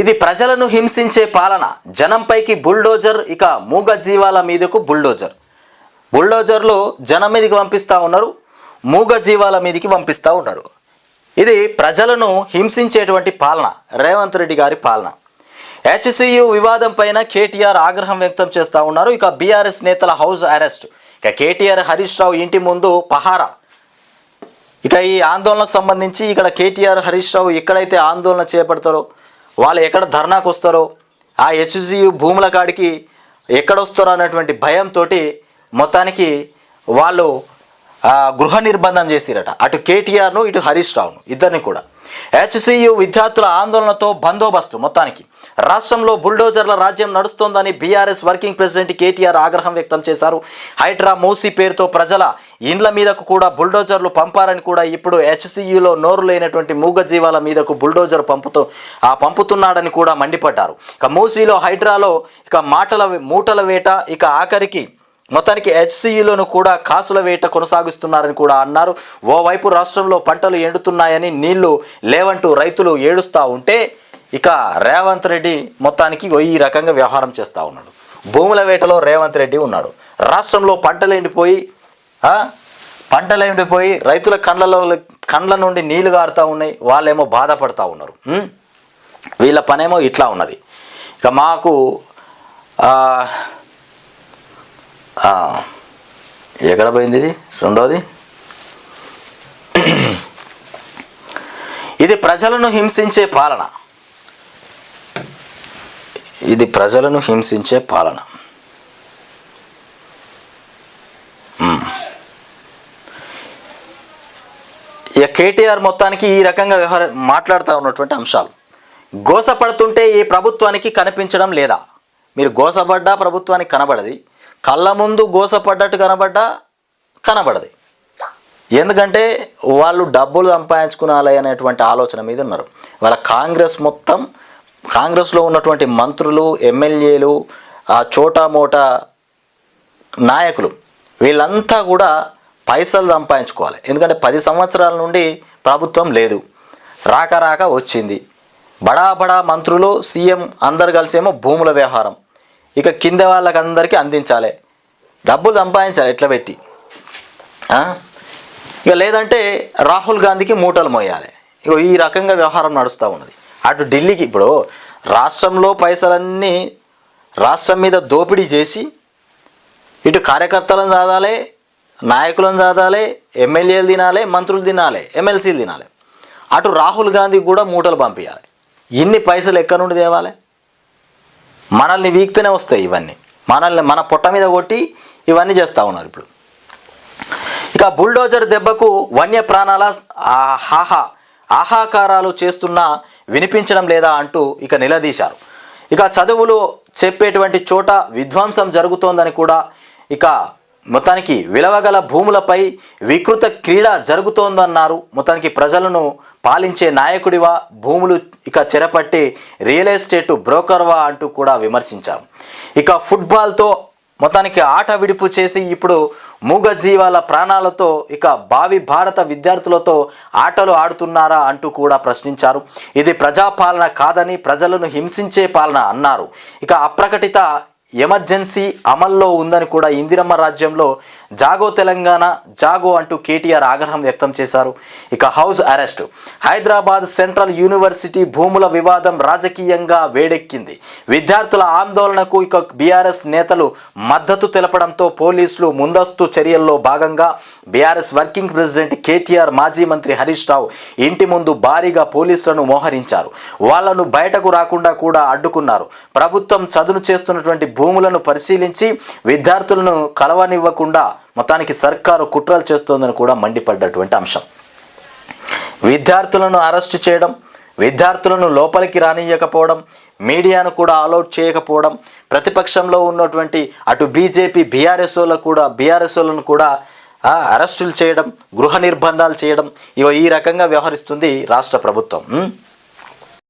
ఇది ప్రజలను హింసించే పాలన. జనంపైకి బుల్డోజర్ ఇక మూగ జీవాల మీదకు బుల్డోజర్. బుల్డోజర్లు జనం మీదకి పంపిస్తూ ఉన్నారు మూగ జీవాల మీదకి పంపిస్తూ ఉన్నారు. ఇది ప్రజలను హింసించేటువంటి పాలన రేవంత్ రెడ్డి గారి పాలన. హెచ్సియు వివాదం పైన కేటీఆర్ ఆగ్రహం వ్యక్తం చేస్తూ ఉన్నారు. ఇక బీఆర్ఎస్ నేతల హౌస్ అరెస్ట్. ఇక కేటీఆర్ హరీష్ రావు ఇంటి ముందు పహారా. ఇక ఈ ఆందోళనకు సంబంధించి ఇక్కడ కేటీఆర్ హరీష్ రావు ఎక్కడైతే ఆందోళన చేపడతారో వాళ్ళు ఎక్కడ ధర్నాకు వస్తారో ఆ హెచ్సియు భూముల కాడికి ఎక్కడ వస్తారో అనేటువంటి భయంతో మొత్తానికి వాళ్ళు గృహ నిర్బంధం చేసిరట. అటు కేటీఆర్ను ఇటు హరీష్ రావును ఇద్దరిని కూడా. హెచ్సియు విద్యార్థుల ఆందోళనతో బందోబస్తు మొత్తానికి. రాష్ట్రంలో బుల్డోజర్ల రాజ్యం నడుస్తోందని బీఆర్ఎస్ వర్కింగ్ ప్రెసిడెంట్ కేటీఆర్ ఆగ్రహం వ్యక్తం చేశారు. హైడ్రా మూసీ పేరుతో ప్రజల ఇండ్ల మీదకు కూడా బుల్డోజర్లు పంపారని కూడా ఇప్పుడు హెచ్సియులో నోరు లేనటువంటి మూగజీవాల మీదకు బుల్డోజర్ పంపుతూ ఆ పంపుతున్నాడని కూడా మండిపడ్డారు. ఇక మూసీలో హైడ్రాలో ఇక మాటల మూటల వేట ఇక ఆఖరికి మొత్తానికి హెచ్సిఈలోను కూడా కాసుల వేట కొనసాగిస్తున్నారని కూడా అన్నారు. ఓవైపు రాష్ట్రంలో పంటలు ఎండుతున్నాయని నీళ్ళు లేవంటూ రైతులు ఏడుస్తూ ఉంటే ఇక రేవంత్ రెడ్డి మొత్తానికి ఈ రకంగా వ్యవహారం చేస్తూ ఉన్నాడు. భూముల వేటలో రేవంత్ రెడ్డి ఉన్నాడు. రాష్ట్రంలో పంటలు ఎండిపోయి పంటలు ఎండిపోయి రైతుల కళ్ళలో కండ్ల నుండి నీళ్ళు గారుతూ ఉన్నాయి. వాళ్ళేమో బాధపడతా ఉన్నారు. వీళ్ళ పనేమో ఇట్లా ఉన్నది. ఇక మాకు ఎక్కడ పోయింది ఇది? రెండోది? ఇది ప్రజలను హింసించే పాలన. ఇది ప్రజలను హింసించే పాలన. ఇక కేటీఆర్ మొత్తానికి ఈ రకంగా వ్యవహార మాట్లాడుతూ ఉన్నటువంటి అంశాలు. గోసపడుతుంటే ఈ ప్రభుత్వానికి కనిపించడం లేదా? మీరు గోసపడ్డా ప్రభుత్వానికి కనబడది. కళ్ళ ముందు గోసపడ్డట్టు కనబడ్డా కనబడది. ఎందుకంటే వాళ్ళు డబ్బులు సంపాదించుకునాలి అనేటువంటి ఆలోచన మీద ఉన్నారు. వాళ్ళ కాంగ్రెస్ మొత్తం కాంగ్రెస్లో ఉన్నటువంటి మంత్రులు ఎమ్మెల్యేలు ఆ చోటా మోటా నాయకులు వీళ్ళంతా కూడా పైసలు సంపాదించుకోవాలి. ఎందుకంటే పది సంవత్సరాల నుండి ప్రభుత్వం లేదు. రాక రాక వచ్చింది. బడా బడా మంత్రులు సీఎం అందరు కలిసేమో భూముల వ్యవహారం. ఇక కింద వాళ్ళకందరికీ అందించాలి. డబ్బులు సంపాదించాలి ఎట్లా పెట్టి? ఇక లేదంటే రాహుల్ గాంధీకి మూటలు మోయాలి. ఇక ఈ రకంగా వ్యవహారం నడుస్తూ ఉన్నది. అటు ఢిల్లీకి ఇప్పుడు రాష్ట్రంలో పైసలన్నీ రాష్ట్రం మీద దోపిడీ చేసి ఇటు కార్యకర్తలను చదవాలి నాయకులను చదవాలి ఎమ్మెల్యేలు తినాలి మంత్రులు తినాలి ఎమ్మెల్సీలు తినాలి. అటు రాహుల్ గాంధీకి కూడా మూటలు పంపించాలి ఇన్ని పైసలు ఎక్కడి నుండి తేవాలి? మనల్ని వీక్తూనే వస్తాయి ఇవన్నీ. మనల్ని మన పొట్ట మీద కొట్టి ఇవన్నీ చేస్తూ ఉన్నారు ఇప్పుడు. ఇక బుల్డోజర్ దెబ్బకు వన్య ప్రాణాల ఆహాకారాలు చేస్తున్నా వినిపించడం లేదా అంటూ ఇక నిలదీశారు. ఇక చదువులు చెప్పేటువంటి చోట విధ్వంసం జరుగుతోందని కూడా ఇక మొత్తానికి విలవగల భూములపై వికృత క్రీడ జరుగుతోందన్నారు. మొత్తానికి ప్రజలను పాలించే నాయకుడివా భూములు ఇక చెరపట్టి రియల్ ఎస్టేట్ బ్రోకర్వా అంటూ కూడా విమర్శించారు. ఇక ఫుట్బాల్తో మొత్తానికి ఆట విడుపు చేసి ఇప్పుడు మూగజీవాల ప్రాణాలతో ఇక భావి భారత విద్యార్థులతో ఆటలు ఆడుతున్నారా అంటూ కూడా ప్రశ్నించారు. ఇది ప్రజాపాలన కాదని ప్రజలను హింసించే పాలన అన్నారు. ఇక అప్రకటిత ఎమర్జెన్సీ అమల్లో ఉందని కూడా ఇందిరమ్మ రాజ్యంలో జాగో తెలంగాణ జాగో అంటూ కేటీఆర్ ఆగ్రహం వ్యక్తం చేశారు. ఇక house arrest. Hyderabad central university భూముల వివాదం రాజకీయంగా వేడెక్కింది. విద్యార్థుల ఆందోళనకు ఇక బీఆర్ఎస్ నేతలు మద్దతు తెలపడంతో పోలీసులు ముందస్తు చర్యల్లో భాగంగా బీఆర్ఎస్ వర్కింగ్ ప్రెసిడెంట్ కేటీఆర్ మాజీ మంత్రి హరీష్ రావు ఇంటి ముందు భారీగా పోలీసులను మోహరించారు. వాళ్ళను బయటకు రాకుండా కూడా అడ్డుకున్నారు. ప్రభుత్వం చదును చేస్తున్నటువంటి భూములను పరిశీలించి విద్యార్థులను కలవనివ్వకుండా మొత్తానికి సర్కారు కుట్రలు చేస్తోందని కూడా మండిపడ్డటువంటి అంశం. విద్యార్థులను అరెస్టు చేయడం విద్యార్థులను లోపలికి రానియకపోవడం మీడియాను కూడా అలౌట్ చేయకపోవడం ప్రతిపక్షంలో ఉన్నటువంటి అటు బీజేపీ బీఆర్ఎస్ఓల కూడా బీఆర్ఎస్ఓలను కూడా అరెస్టులు చేయడం గృహ నిర్బంధాలు చేయడం ఇగో ఈ రకంగా వ్యవహరిస్తుంది రాష్ట్ర ప్రభుత్వం.